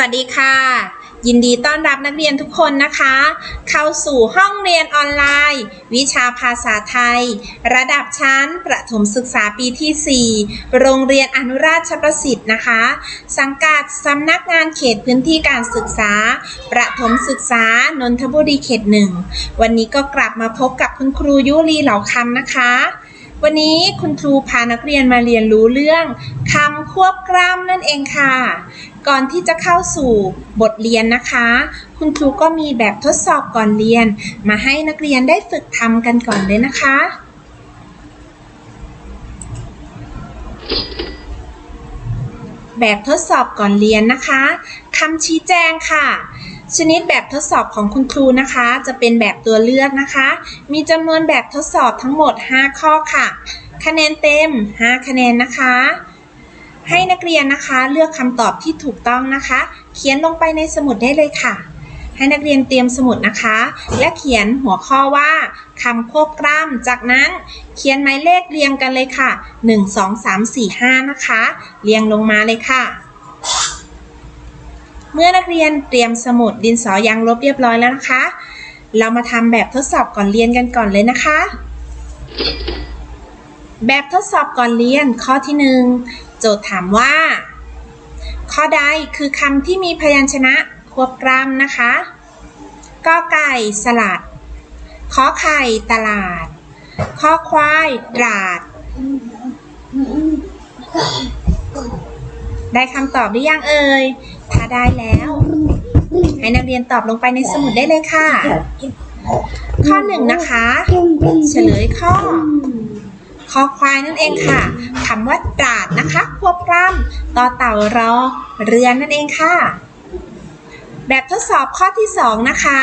วัสดีค่ะ ยินดีต้อนรับนักเรียนทุกคนนะคะ เข้าสู่ห้องเรียนออนไลน์ วิชาภาษาไทย ระดับชั้นประถมศึกษาปีที่ 4 โรงเรียนอนุราชประสิทธิ์นะคะ สังกัดสำนักงานเขตพื้นที่การศึกษา ประถมศึกษานนทบุรีเขตหนึ่งวันนี้ก็กลับมาพบกับคุณครูยุรีเหล่าคำนะคะวันนี้คุณครูพานักเรียนมาเรียนรู้เรื่องคำควบกล้ำนั่นเองค่ะ ก่อนที่จะเข้าสู่บทเรียนนะคะ คุณครูก็มีแบบทดสอบก่อนเรียน มาให้นักเรียนได้ฝึกทำกันก่อนเลยนะคะ แบบทดสอบก่อนเรียนนะคะคำชี้แจงค่ะชนิดแบบทดสอบของคุณครูนะคะ จะเป็นแบบตัวเลือกนะคะ มีจำนวนแบบทดสอบทั้งหมด 5 ข้อค่ะ คะแนนเต็ม 5 คะแนนนะคะ ให้นักเรียนนะคะเลือกคำตอบที่ถูกต้องนะคะ เขียนลงไปในสมุดได้เลยค่ะ ให้นักเรียนเตรียมสมุดนะคะ และเขียนหัวข้อว่าคำควบกล้ำจากนั้นเขียนหมายเลขเรียงกันเลยค่ะ 1 2 3 4 5 นะคะ เรียงลงมาเลยค่ะ เมื่อนักเรียนเตรียมสมุดดินสอยางลบเรียบร้อยแล้วนะคะ เรามาทำแบบทดสอบก่อนเรียนกันก่อนเลยนะคะแบบทดสอบก่อนเรียนข้อที่หนึ่ง โจทย์ถามว่า ข้อใดคือคำที่มีพยัญชนะควบกล้ำนะคะกอไก่สลัดขอไข่ตลาดขอควายตราด ได้คำตอบหรือยังเอ่ย ถ้าได้แล้ว ให้นักเรียนตอบลงไปในสมุดได้เลยค่ะ ข้อหนึ่งนะคะ เฉลยข้อ คอควายนั่นเองค่ะคำว่าตราดนะคะควบกล้ำต่อเต่ารอเรือนนั่นเองค่ะ แบบทดสอบข้อที่สองนะคะ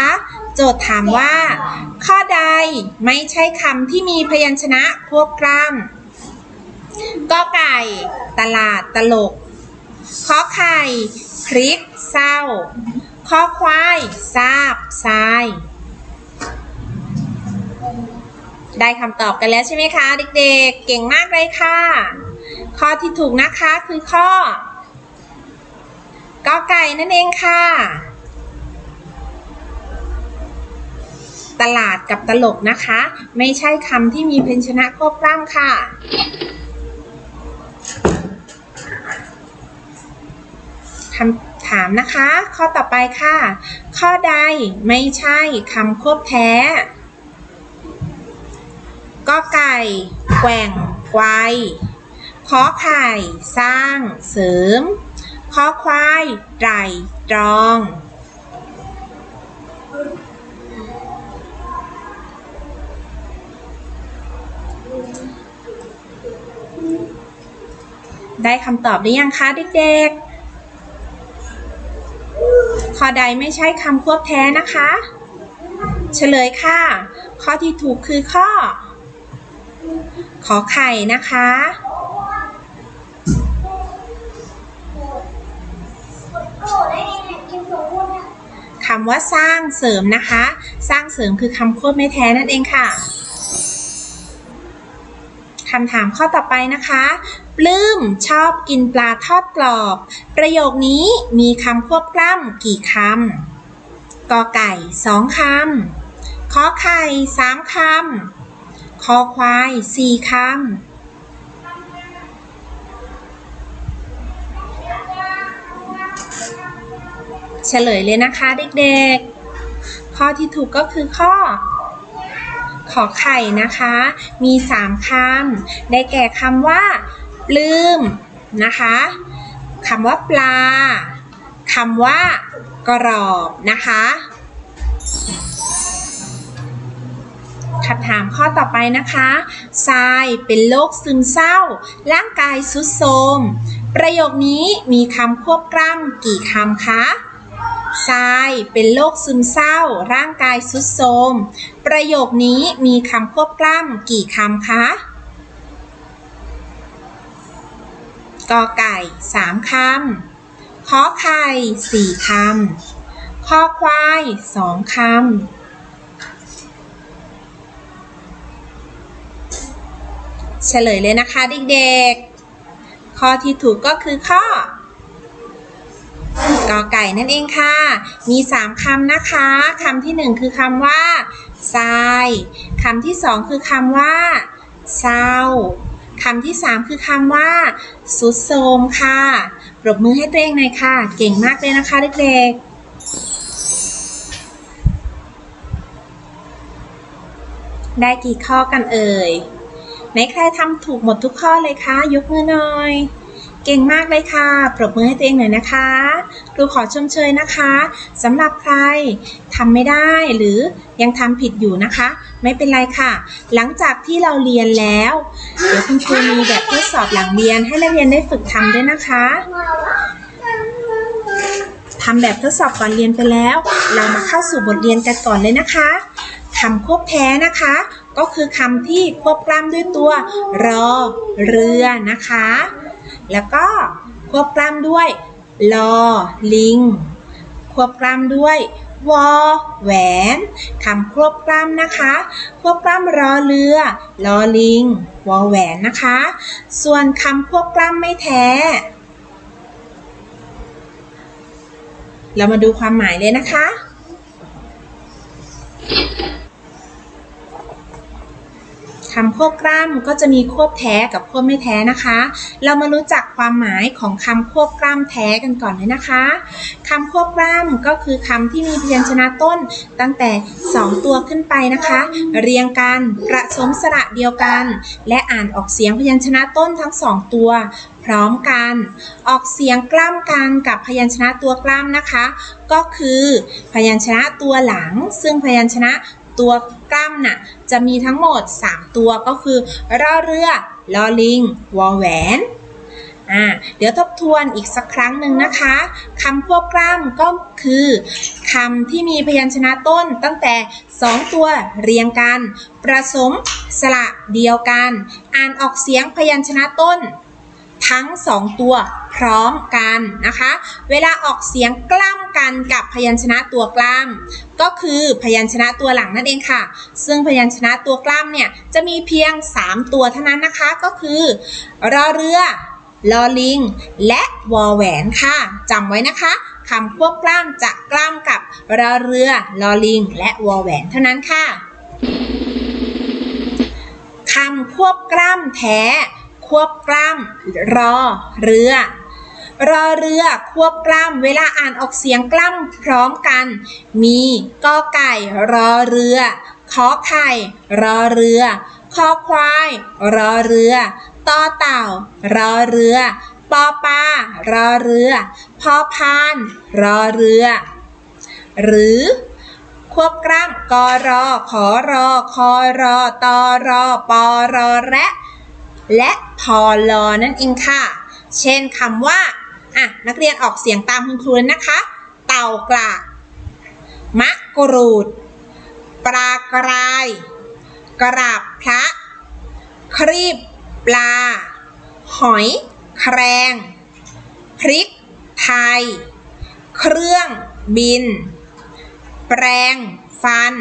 โจทย์ถามว่า ข้อใดไม่ใช่คำที่มีพยัญชนะควบกล้ำกอไก่ ตลาดตลกขอไข่ พริก เศร้า ข้อควาย ทราบทราย ได้คำตอบกันแล้วใช่ไหมคะ เด็กๆ เก่งมากเลยค่ะ ข้อที่ถูกนะคะคือข้อกอไก่นั่นเองค่ะ ตลาดกับตลกนะคะ ไม่ใช่คำที่มีเพยัญชนะควบกล้ำค่ะ คำถามนะคะ ข้อต่อไปค่ะ ข้อใดไม่ใช่คำควบแท้ ก็ไก่แกว่งไกวขอไข่สร้างเสริมขอควายไตรตรอง ได้คำตอบหรือยังคะเด็กๆ ข้อใดไม่ใช่คำควบแท้นะคะ เฉลยค่ะ ข้อที่ถูกคือข้อ ขอไข่นะคะ คำว่าสร้างเสริมนะคะ สร้างเสริมคือคำควบไม่แท้นั่นเองค่ะคำถามข้อต่อไปนะคะ ปลื้มชอบกินปลาทอดกรอบ ประโยคนี้มีคำควบกล้ำกี่คำกอไก่สองคำขอไข่สามคำ คอควายสี่คำ เฉลยเลยนะคะเด็กๆ ข้อที่ถูกก็คือข้อ ขอไข่นะคะ มีสามคำ ได้แก่คำว่า ลืมนะคะคำว่าปลาคำว่ากรอบนะคะ คำถามข้อต่อไปนะคะทรายเป็นโรคซึมเศร้า ร่างกายสุดโทรม ประโยคนี้มีคำควบกล้ำกี่คำคะทรายเป็นโรคซึมเศร้า ร่างกายสุดโทรม ประโยคนี้มีคำควบกล้ำกี่คำคะกอไก่สามคำขอไข่สี่คำขอควายสองคำ เฉลยเลยนะคะเด็กๆ ข้อที่ถูกก็คือข้อกอไก่นั่นเองค่ะ มีสามคำนะคะคำที่หนึ่งคือคำว่าทรายคำที่สองคือคำว่าเศร้าคำที่สามคือคำว่าสุดโทมค่ะ ปรบมือให้ตัวเองหน่อยค่ะ เก่งมากเลยนะคะเด็กๆ ได้กี่ข้อกันเอ่ย ไหนใครทำถูกหมดทุกข้อเลยคะ ยกมือหน่อย เก่งมากเลยค่ะ ปรบมือให้ตัวเองหน่อยนะคะครูขอชมเชยนะคะสำหรับใครทำไม่ได้หรือยังทำผิดอยู่นะคะ ไม่เป็นไรค่ะ หลังจากที่เราเรียนแล้ว เดี๋ยวคุณครูมีแบบทดสอบหลังเรียนให้นักเรียนได้ฝึกทำด้วยนะคะทำแบบทดสอบก่อนเรียนไปแล้ว เรามาเข้าสู่บทเรียนกันก่อนเลยนะคะคำควบแพ้นะคะ ก็คือคำที่ควบกล้ำด้วยตัว รอเรือนะคะ แล้วก็ควบกล้ำด้วยลอลิง ควบกล้ำด้วยวอแหวนคำควบกล้ำนะคะ ควบกล้ำรอเรือลอลิงวอแหวนนะคะ ส่วนคำควบกล้ำไม่แท้ เรามาดูความหมายเลยนะคะ คำควบกล้ำก็จะมีควบแท้กับควบไม่แท้นะคะ เรามารู้จักความหมายของคำควบกล้ำแท้กันก่อนเลยนะคะคำควบกล้ำก็คือคำที่มีพยัญชนะต้นตั้งแต่ 2 ตัวขึ้นไปนะคะ เรียงกันประสมสระเดียวกัน และอ่านออกเสียงพยัญชนะต้นทั้งสองตัว พร้อมกัน ออกเสียงกล้ำกันกับพยัญชนะตัวกล้ำนะคะ ก็คือพยัญชนะตัวหลัง ซึ่งพยัญชนะ ตัวกล้ำน่ะจะมีทั้งหมด 3 ตัวก็คือรอเรือลอลิง วอแหวนอ่าเดี๋ยวทบทวนอีกสักครั้งหนึ่งนะคะคำควบกล้ำก็คือคำที่มีพยัญชนะต้นตั้งแต่ 2 ตัวเรียงกัน ประสมสระเดียวกัน อ่านออกเสียงพยัญชนะต้น ทั้ง 2 ตัวพร้อมกันนะคะ เวลาออกเสียงกล้ำกันกับพยัญชนะตัวกล้ำก็คือพยัญชนะตัวหลังนั่นเองค่ะ ซึ่งพยัญชนะตัวกล้ำเนี่ยจะมีเพียง 3 ตัวเท่านั้นนะคะก็คือรอเรือลอลิง และวอแหวนค่ะจำไว้นะคะคำควบกล้ำจะกล้ำกับรอเรือลอลิง และวอแหวนเท่านั้นค่ะคำควบกล้ำแท้ ควบกล้ำรอเรือ รอเรือควบกล้ำเวลาอ่านออกเสียงกล้ำพร้อมกัน มีกอไก่รอเรือขอไข่รอเรือคอควาย รอเรือต่อเต่า รอเรือปอปลารอเรือ พอพาน รอเรือ หรือ ควบกล้ำกอรอขอรอคอรอตอรอปอรอและ และพอลอนั่นเองค่ะ เช่นคำว่าอะนักเรียนออกเสียงตามคุณครูเลยนะคะ เต่ากระมะกรูด ปลากราย กราบพระ ครีบปลา หอย แครง พริก ไทย เครื่องบิน แปรงฟัน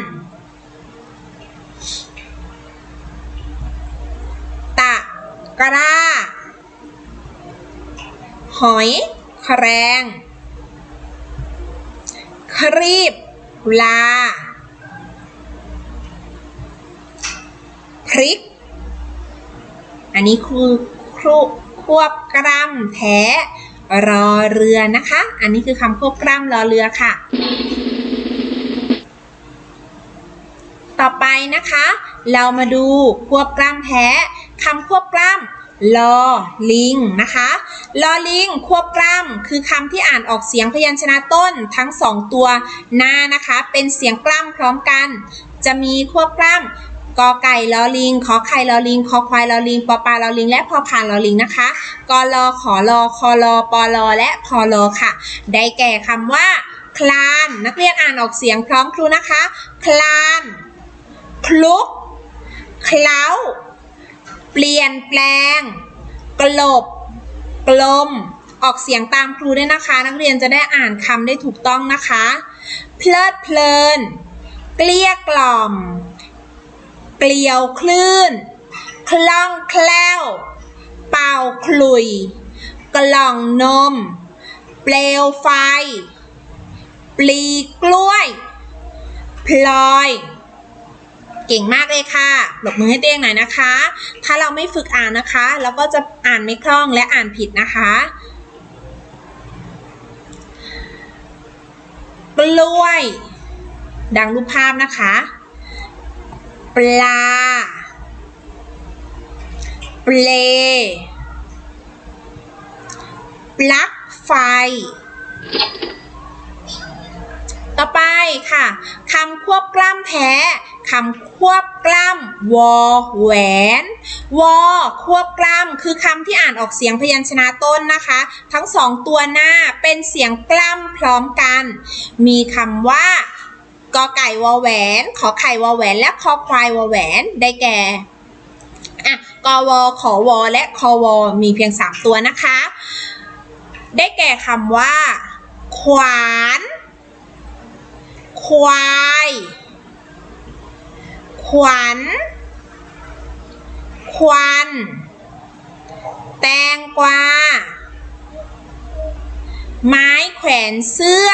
กร้า หอยแครงครีบปลา พริก อันนี้คือครูควบกล้ำแท้รอเรือนะคะ อันนี้คือคำควบกล้ำรอเรือค่ะ ต่อไปนะคะ เรามาดูควบกล้ำแท้คำควบกล้ำลอลิงนะคะลอลิงควบกล้ำคือคำที่อ่านออกเสียงพยัญชนะต้นทั้งสองตัวหน้านะคะ เป็นเสียงกล้ำพร้อมกัน จะมีควบกล้ำกอไก่ลอลิงขอไข่ลอลิงคอควายลอลิงปอปลาลอลิง และพอพานลอลิงนะคะกอลอขอลอคอลอปอลอและพอลอค่ะ ได้แก่คำว่า คลาน นักเรียนอ่านออกเสียงพร้อมครูนะคะ คลาน คลุก เคล้า เปลี่ยนแปลง กลบ กลม ออกเสียงตามครูด้วยนะคะ นักเรียนจะได้อ่านคำได้ถูกต้องนะคะ เพลิดเพลิน เกลี้ยกล่อม เกลียวคลื่น คล่องแคล่ว เป่าขลุย กล่องนม เปลวไฟ ปลีกล้วย พลอย เก่งมากเลยค่ะปรบมือให้ตัวเองหน่อยนะคะ ถ้าเราไม่ฝึกอ่านนะคะ เราก็จะอ่านไม่คล่องและอ่านผิดนะคะ กล้วย ดังรูปภาพนะคะ ปลา เปลปลั๊กไฟ ต่อไปค่ะคำควบกล้ำแท้ คำควบกล้ำวอแหวน วอควบกล้ำคือคำที่อ่านออกเสียงพยัญชนะต้นนะคะ ทั้งสองตัวหน้าเป็นเสียงกล้ำพร้อมกัน มีคำว่ากอไก่วอแหวน ขอไข่วอแหวน และคอควายวอแหวน ได้แก่อะกอวขอวอและคอวอมีเพียง3ตัวนะคะ ได้แก่คำว่า ขวาน ควาย ขวัญ ควัน แตงกวา ไม้แขวนเสื้อ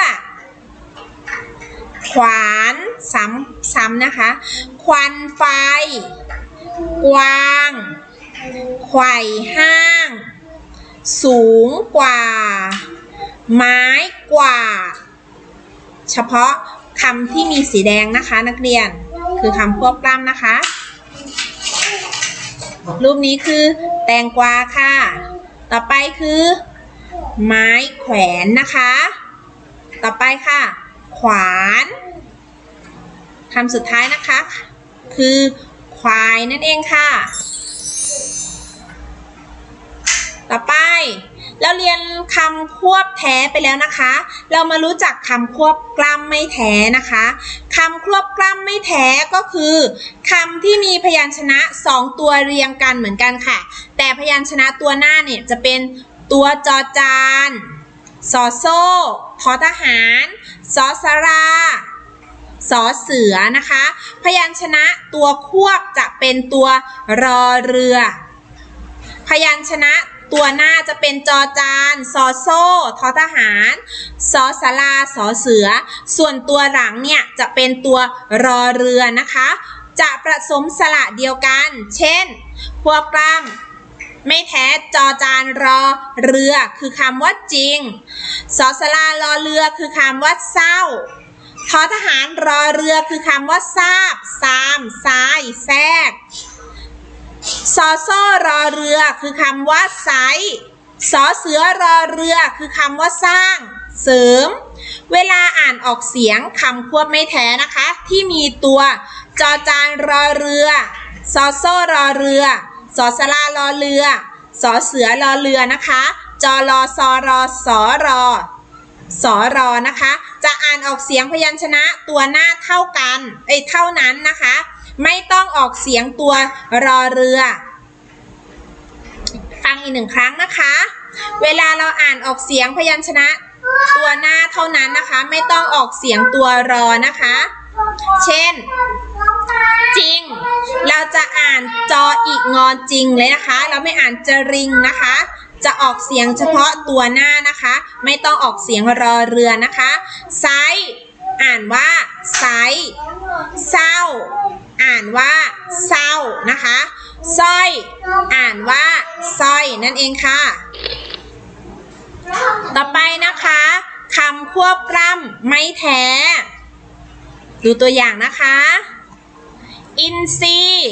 ขวานซ้ำซ้ำนะคะ ควันไฟ กวาง ไข่ห้าง สูงกว่า ไม้กว่า เฉพาะคำที่มีสีแดงนะคะนักเรียน คือคำควบกล้ำนะคะ รูปนี้คือแตงกวาค่ะ ต่อไปคือ ไม้แขวนนะคะ ต่อไปค่ะ ขวานคำสุดท้ายนะคะ คือควายนั่นเองค่ะ ต่อไป เราเรียนคำควบแท้ไปแล้วนะคะ เรามารู้จักคำควบกล้ำไม่แท้นะคะคำควบกล้ำไม่แท้ก็คือคำที่มีพยัญชนะสองตัวเรียงกันเหมือนกันค่ะ แต่พยัญชนะตัวหน้าเนี่ยจะเป็นตัวจอจานสอโซ่ทอทหารสอสราสอเสือนะคะ พยัญชนะตัวควบจะเป็นตัวรอเรือ พยัญชนะ ตัวหน้าจะเป็นจอจานสอโซ่ทอทหารสอสาราสอเสือ ส่วนตัวหลังเนี่ยจะเป็นตัวรอเรือนะคะ จะผสมสระเดียวกัน เช่น พวกกล้ำไม่แท้จอจานรอเรือคือคำว่าจริง สอสารารอเรือคือคำว่าเศร้าทอทหารรอเรือคือคำว่าทราบ ซาม ซ้าย แทรก ซอโซ่รอเรือคือคำว่าไซส์สอเสือรอเรือคือคำว่าสร้าง เสริม เวลาอ่านออกเสียงคำควบไม่แท้นะคะ ที่มีตัว จอจานรอเรือซอโซ่รอเรือสอสลารอเรือสอเสือรอเรือนะคะ จอรอซอรอสอรอสอรอนะคะ จะอ่านออกเสียงพยัญชนะตัวหน้าเท่ากัน เอ้ยเท่านั้นนะคะ ไม่ต้องออกเสียงตัวรอเรือ ฟังอีกหนึ่งครั้งนะคะ เวลาเราอ่านออกเสียงพยัญชนะ ตัวหน้าเท่านั้นนะคะ ไม่ต้องออกเสียงตัวรอนะคะ เช่น จริง เราจะอ่านจออีกงอจริงเลยนะคะ เราไม่อ่านจริงนะคะจะออกเสียงเฉพาะตัวหน้านะคะ ไม่ต้องออกเสียงรอเรือนะคะไซส์ อ่านว่าไซส์เศร้า อ่านว่าเศร้านะคะสร้อย อ่านว่าสร้อยนั่นเองค่ะ ต่อไปนะคะคำควบกล้ำไม่แท้ ดูตัวอย่างนะคะ อินซีย์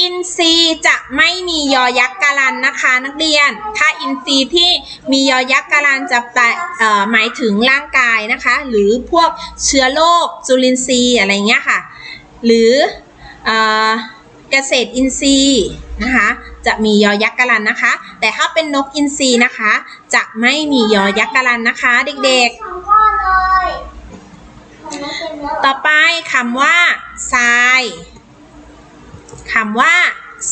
อินซีย์จะไม่มียอยักษ์กาลันนะคะนักเรียน ถ้าอินซีย์ที่มียอยักษ์กาลันจะแปลเอ่อหมายถึงร่างกายนะคะ หรือพวกเชื้อโรคจุลินทรีย์อะไรเงี้ยค่ะ หรือเอ่อเกษตรอินทรีย์นะคะจะมียอยักษ์กาลันนะคะ แต่ถ้าเป็นนกอินทรีย์นะคะ จะไม่มียอยักษ์กาลันนะคะ เด็กๆสองข้อเลยไม่เป็นแล้วต่อไปคำว่าทราย คำว่า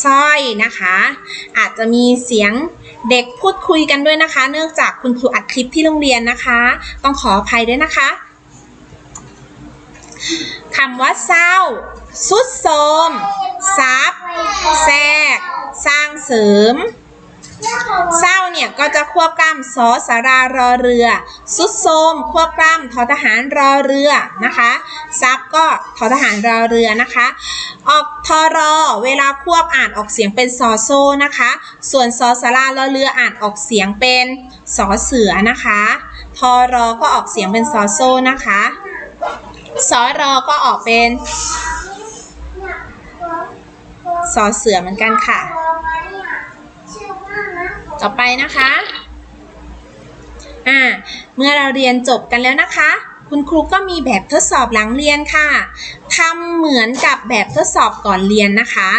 สร้อยนะคะ อาจจะมีเสียงเด็กพูดคุยกันด้วยนะคะ เนื่องจากคุณครูอัดคลิปที่โรงเรียนนะคะ ต้องขออภัยด้วยนะคะคำว่าเศร้า สุดโทมซับแทรก สร้างเสริม เศร้าเนี่ยก็จะควบกล้ำสอสารารอเรือ สุดโทมควบกล้ำทอทหารรอเรือนะคะซับก็ทอทหารรอเรือนะคะ ออกทอรอเวลาควบอ่านออกเสียงเป็นซอโซนะคะ ส่วนสอสารารอเรืออ่านออกเสียงเป็นสอเสือนะคะทอรอก็ออกเสียงเป็นซอโซนะคะสอรอก็ออกเป็นสอเสือเหมือนกันค่ะ ต่อไปนะคะ อ่า เมื่อเราเรียนจบกันแล้วนะคะ คุณครูก็มีแบบทดสอบหลังเรียนค่ะทำเหมือนกับแบบทดสอบก่อนเรียนนะคะ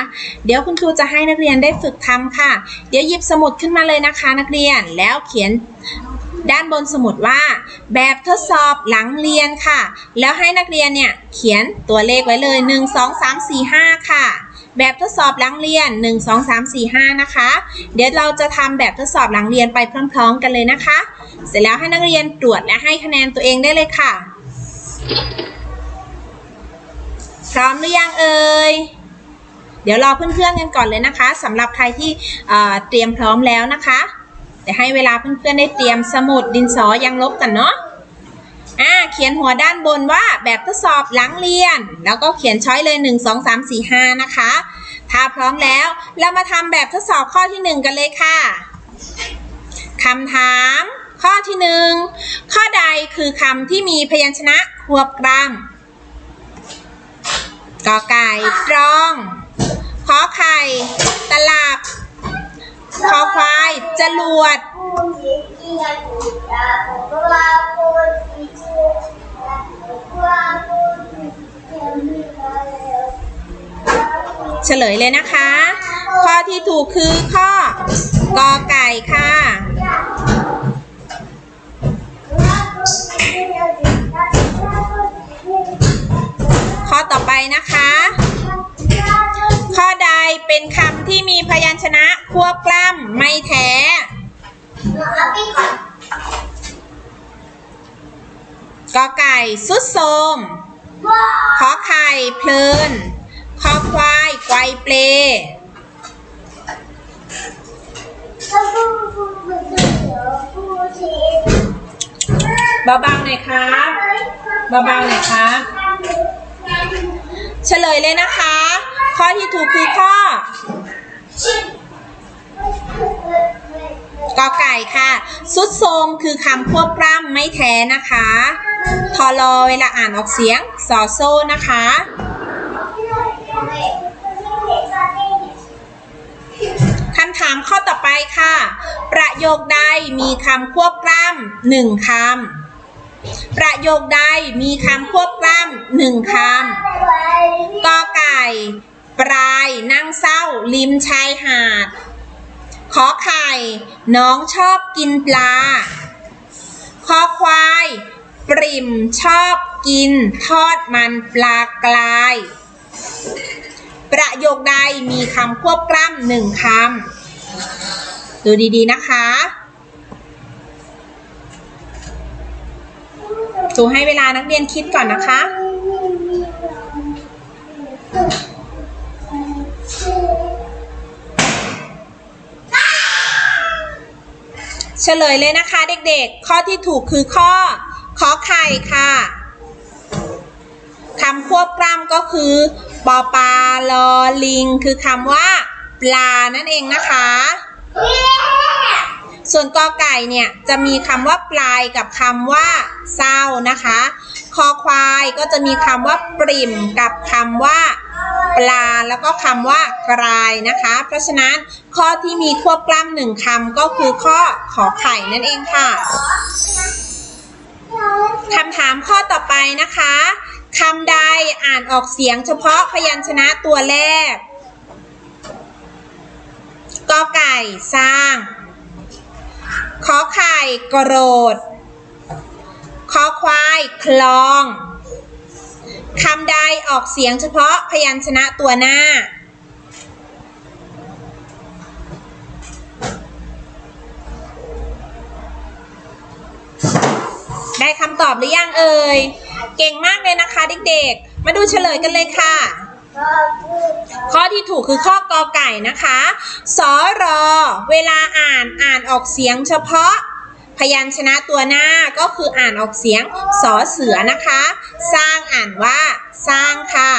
เดี๋ยวคุณครูจะให้นักเรียนได้ฝึกทำค่ะ เดี๋ยวหยิบสมุดขึ้นมาเลยนะคะ นักเรียน แล้วเขียนด้านบนสมุดว่า แบบทดสอบหลังเรียนค่ะ แล้วให้นักเรียนเนี่ยเขียนตัวเลขไว้เลย 1 2 3 4 5 ค่ะ แบบทดสอบหลังเรียน 1 2 3 4 5 นะคะ เดี๋ยวเราจะทำแบบทดสอบหลังเรียนไปพร้อมๆกันเลยนะคะ เสร็จแล้วให้นักเรียนตรวจและให้คะแนนตัวเองได้เลยค่ะ พร้อมหรือยังเอ่ยเดี๋ยวรอเพื่อนๆกันก่อนเลยนะคะสำหรับใครที่เตรียมพร้อมแล้วนะคะเดี๋ยวให้เวลาเพื่อนๆได้เตรียมสมุดดินสอยังลบกันเนาะ อ่าเขียนหัวด้านบนว่าแบบทดสอบหลังเรียน แล้วก็เขียนช้อยเลย 1 2 3 4 5 นะคะ ถ้าพร้อมแล้วเรามาทำแบบทดสอบข้อที่ 1 กันเลยค่ะคำถาม ข้อที่ 1 ข้อใดคือคำที่มีพยัญชนะควบกล้ำกอไก่ตรอง ขอไข่ ตลับ คอควาย จรวด เฉลยเลยนะคะ ข้อที่ถูกคือข้อกอไก่ค่ะ ข้อต่อไปนะคะ ข้อใดเป็นคำที่มีพยัญชนะควบกล้ำไม่แท้ กอไก่สุดโทมขอไข่เพลินคอควายไกวเปลเบาๆหน่อยครับเบาๆหน่อยครับเฉลยเลยนะคะ ข้อที่ถูกคือข้อกอไก่ค่ะ สุดโทมคือคำควบกล้ำไม่แท้นะคะ ทอรอเวลาอ่านออกเสียงสอโซ่นะคะ คำถามข้อต่อไปค่ะ ประโยคใดมีคำควบกล้ำหนึ่งคำ ประโยคใดมีคำควบกล้ำหนึ่งคำกอไก่ ปลายนั่งเศร้า ริมชายหาด ขอไข่ น้องชอบกินปลา คอควาย ปริมชอบกินทอดมันปลากลาย ประโยคใดมีคำควบกล้ำหนึ่งคำ ดูดีๆนะคะครูให้เวลานักเรียนคิดก่อนนะคะเฉลยเลยนะคะเด็กๆ ข้อที่ถูกคือข้อ ขอไข่ค่ะคำควบกล้ำก็คือปอปลาลอลิง คือคำว่าปลานั่นเองนะคะ ส่วนกอไก่เนี่ยจะมีคำว่าปลายกับคำว่าเศร้านะคะ คอควายก็จะมีคำว่าปริ่มกับคำว่าปลาแล้วก็คำว่ากรายนะคะ เพราะฉะนั้นข้อที่มีควบกล้ำหนึ่งคำก็คือข้อขอไข่นั่นเองค่ะ คำถามข้อต่อไปนะคะคำใดอ่านออกเสียงเฉพาะพยัญชนะตัวแรกกอไก่สร้างขอไข่โกรธขอควายคลองคำใดออกเสียงเฉพาะพยัญชนะตัวหน้า ได้คำตอบหรือยังเอ่ย เก่งมากเลยนะคะเด็กๆ มาดูเฉลยกันเลยค่ะ ข้อที่ถูกคือข้อกอไก่นะคะ สอรอ เวลาอ่านอ่านออกเสียงเฉพาะ พยัญชนะตัวหน้าก็คืออ่านออกเสียงสอเสือนะคะ สร้างอ่านว่าสร้างค่ะ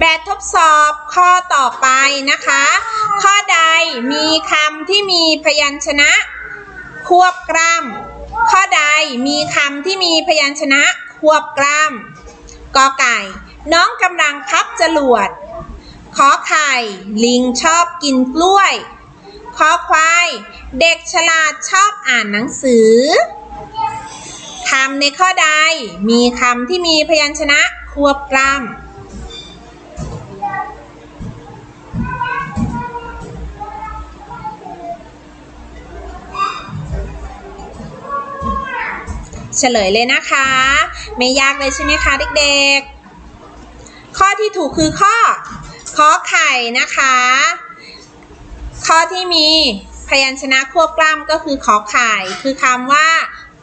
แบบทดสอบข้อต่อไปนะคะ มีคำที่มีพยัญชนะ ควบกล้ำข้อใดมีคำที่มีพยัญชนะ ควบกล้ำกอไก่ น้องกำลังพับจรวดขอไข่ ลิงชอบกินกล้วยขอควาย เด็กฉลาดชอบอ่านหนังสือคำในข้อใดมีคำที่มีพยัญชนะควบกล้ำ เฉลยเลยนะคะ ไม่ยากเลยใช่ไหมคะเด็กๆ ข้อที่ถูกคือข้อขอไข่นะคะ ข้อที่มีพยัญชนะควบกล้ำก็คือขอไข่คือคำว่า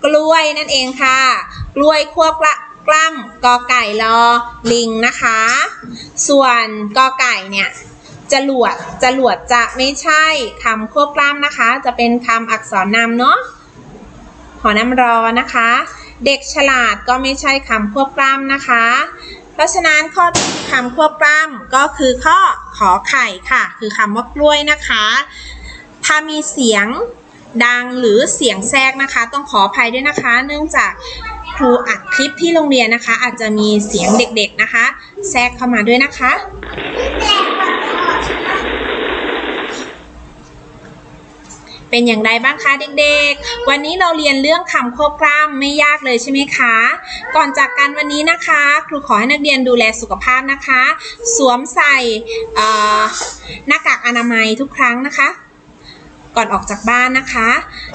กล้วยนั่นเองค่ะ กล้วยควบกล้ำกอไก่รอลิงนะคะ ส่วนกอไก่เนี่ยจรวดจรวดจะไม่ใช่คำควบกล้ำนะคะ จะเป็นคำอักษรนำเนาะ อน้ำรอนะคะ เด็กฉลาดก็ไม่ใช่คำควบกล้ำนะคะ เพราะฉะนั้นข้อคำควบกล้ำก็คือข้อขอไข่ค่ะ คือคำว่ากล้วยนะคะ ถ้ามีเสียงดังหรือเสียงแทรกนะคะ ต้องขออภัยด้วยนะคะ เนื่องจากครูอัดคลิปที่โรงเรียนนะคะ อาจจะมีเสียงเด็กๆนะคะ แทรกเข้ามาด้วยนะคะ เป็นอย่างไรบ้างคะเด็กๆ วันนี้เราเรียนเรื่องคำควบกล้ำไม่ยากเลยใช่ไหมคะ ก่อนจากกันวันนี้นะคะ ครูขอให้นักเรียนดูแลสุขภาพนะคะ สวมใส่หน้ากากอนามัยทุกครั้งนะคะ ก่อนออกจากบ้านนะคะ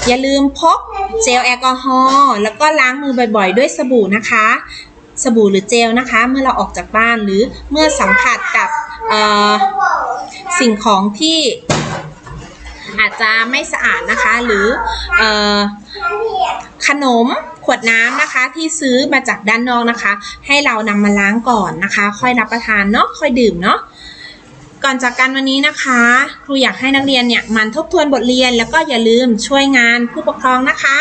อย่าลืมพกเจลแอลกอฮอล์แล้วก็ล้างมือบ่อยๆ ด้วยสบู่นะคะ สบู่หรือเจลนะคะ เมื่อเราออกจากบ้านหรือเมื่อสัมผัสกับสิ่งของที่ อาจจะไม่สะอาดนะคะ หรืออขนมขวดน้ำนะคะ ที่ซื้อมาจากด้านนอกนะคะ ให้เรานำมาล้างก่อนนะคะ ค่อยรับประทานเนาะค่อยดื่มเนาะก่อนจากกันวันนี้นะคะ ครูอยากให้นักเรียนเนี่ยมันทบทวนบทเรียนแล้วก็อย่าลืมช่วยงานผู้ปกครองนะคะ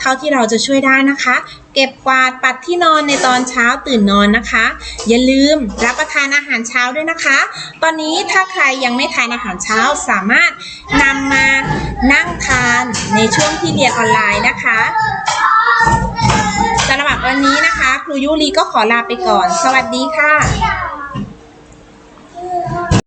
เท่าที่เราจะช่วยได้นะคะ เก็บกวาดปัดที่นอนในตอนเช้าตื่นนอนนะคะ อย่าลืมรับประทานอาหารเช้าด้วยนะคะ ตอนนี้ถ้าใครยังไม่ทานอาหารเช้าสามารถนำมานั่งทานในช่วงที่เรียนออนไลน์นะคะสำหรับวันนี้นะคะ ครูยุรีก็ขอลาไปก่อน สวัสดีค่ะ